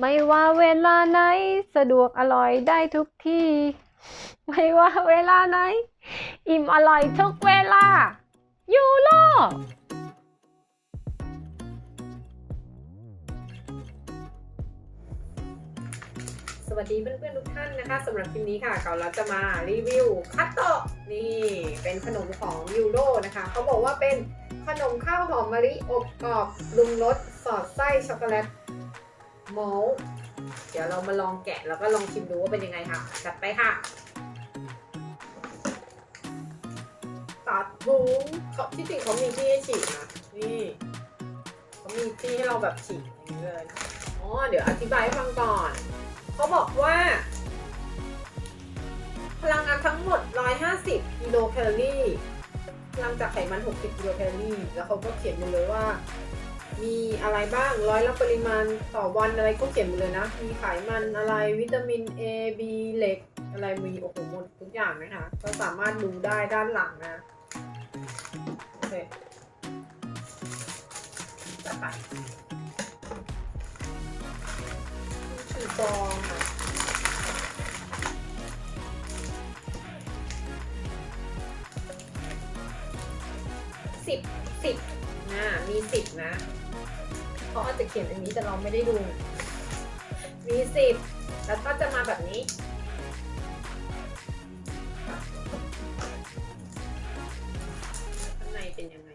ไม่ว่าเวลาไหน สะดวกอร่อยได้ทุกที่ ไม่ว่าเวลาไหน อิ่มอร่อยทุกเวลา ยูโรสวัสดีเพื่อนๆทุกท่านนะคะสำหรับคลิปนี้ค่ะเราเราจะมารีวิวคัตโตะนี่เป็นขนมของยูโรนะคะเขาบอกว่าเป็นขนมข้าวหอมมะลิอบกรอบปรุงรสสอดไส้ช็อกโกแลต มอลเดี๋ยวเรามาลองแกะแล้วก็ลองชิมดูว่าเป็นยังไงค่ะ จัดไปค่ะตัดบุ้งเขาที่จริงเขามีที่ให้ฉีกนะ นี่เขามีที่ให้เราแบบฉีกอย่างนี้เลยอ๋อเดี๋ยวอธิบายให้ฟังก่อน เขาบอกว่า พลังงานทั้งหมด 150 กิโลแคลอรี่พลังจากไขมัน 60 กิโลแคลอรี่ แล้วเขาก็เขียนมาเลยว่า มีอะไรบ้างร้อยละปริมาณต่อวันอะไรก็เขียนหมดเลยนะ มีไขมันอะไรวิตามิน A B เหล็ก อะไรมีโอ้โหหมดทุกอย่างนะคะ ก็สามารถดูได้ด้านหลังนะ โอเคต่อไปสี่ซองค่ะสิบสิบนะมีสิบนะ เขาอาจจะเขียนอันนี้แต่เราไม่ได้ดู มีสิบแล้วก็จะมาแบบนี้ ข้างในเป็นยังไง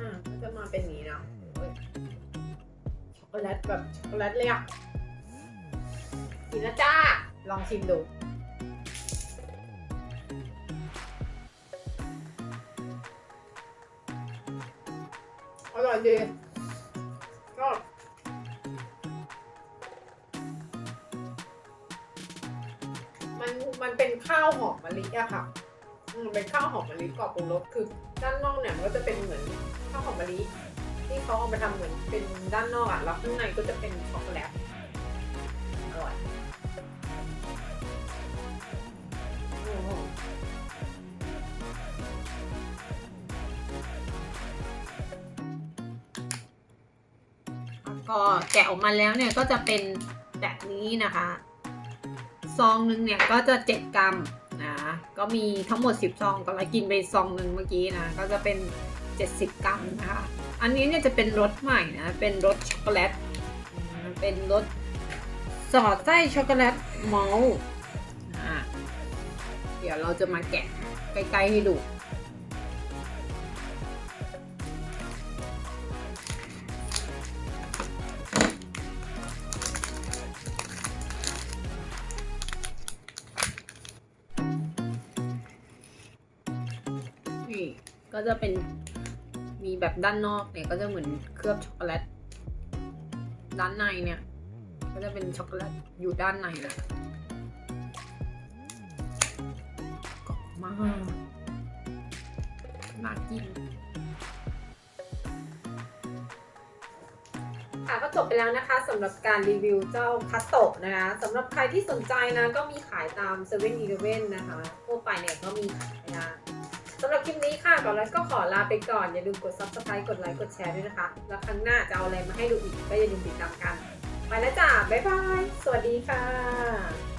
อ่าก็จะมาเป็นอย่างนี้นะโอ้ยช็อกโกแลตแบบช็อกโกแลตเลยอะกินนะจ้า ลองชิมดู อร่อยดีชอบมันมันเป็นข้าวหอมมะลิอะค่ะมันเป็นข้าวหอมมะลิกรอบปรุงรสคือด้านนอกเนี่ยมันก็จะเป็นเหมือนข้าวหอมมะลิที่เขาเอาไปทำเหมือนเป็นด้านนอกอะแล้วข้างในก็จะเป็นช็อกโกแลต แล้วก็แกะออกมาแล้วเนี่ยก็จะเป็นแบบนี้นะคะ ซองหนึ่งเนี่ยก็จะ 7 กรัมนะก็มีทั้งหมด 10 ซองก็เรากินไปซองหนึ่งเมื่อกี้นะก็จะเป็น 70 กรัมนะคะ อันนี้เนี่ยจะเป็นรสใหม่นะเป็นรสช็อกโกแลตเป็นรสสอดไส้ช็อกโกแลตมอลเดี๋ยวเราจะมาแกะใกล้ๆให้ดู นี่ก็จะเป็นมีแบบด้านนอกเนี่ยก็จะเหมือนเคลือบช็อกโกแลต ด้านในเนี่ย ก็จะเป็นช็อกโกแลตอยู่ด้านในเลยกรอบมากน่ากินค่ะก็จบไปแล้วนะคะสำหรับการรีวิวเจ้าคัตโตะนะคะสำหรับใครที่สนใจนะก็มีขายตาม7 e เ e ่ e อนะคะทั่วไปเนี่ยก็มีขายนะ สำหรับคลิปนี้ค่ะก่อนแล้วก็ขอลาไปก่อน อย่าลืมกด subscribe กดไลค์กดแชร์ด้วยนะคะ แล้วครั้งหน้าจะเอาอะไรมาให้ดูอีกก็อย่าลืมติดตามกัน ไปแล้วจ้าบ๊ายบาย สวัสดีค่ะ